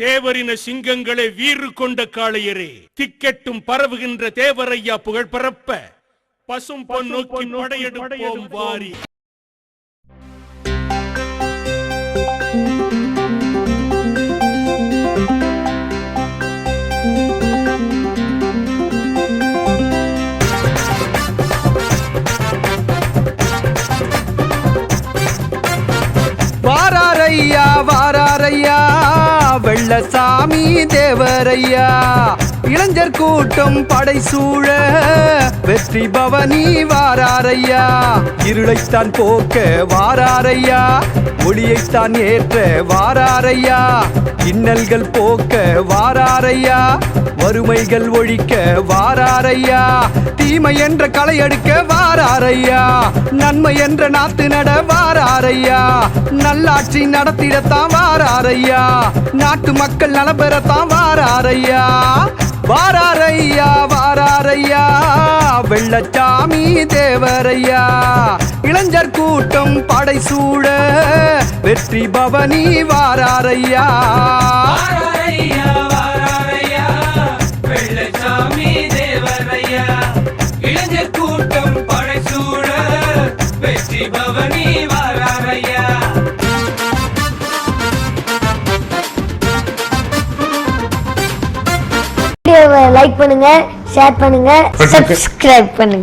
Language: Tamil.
தேவரின சிங்கங்களே வீறு கொண்ட காளையரே திக்கெட்டும் பரவுகின்ற தேவரையா புகழ் பரப்ப பசும் பொன் நோக்கி படையெடுப்போம். வாரி. வாராரையா வாராரையா. வெள்ளசாமி தேவரையா. இளைஞர் கூட்டம் படை சூழ வெற்றி பவனி வாராரையா. இருளைத்தான் போக்க வாராரையா ஒளியைத்தான் ஏற்ற வாராரையா. இன்னல்கள் போக்க வாராரையா வறுமைகள் ஒழிக்க வாராரையா. தீமை என்ற களை எடுக்க வாராரையா. நன்மை என்ற நாத்து நட வாராரையா. நல்லாட்சி நடத்திடத்தான் வாராரையா. நாட்டு மக்கள் நலபெறத்தான் வாராரையா? வாராரையா வாராரையா? வெள்ளச்சாமி தேவரையா? இளைஞர் கூட்டம் படை சூழ வெற்றி பவனி வாராரையா? வாராரையா, வாராரையா, வெள்ளச்சாமி வீடியோவை லைக் பண்ணுங்க ஷேர் பண்ணுங்க சப்ஸ்கிரைப் பண்ணுங்க.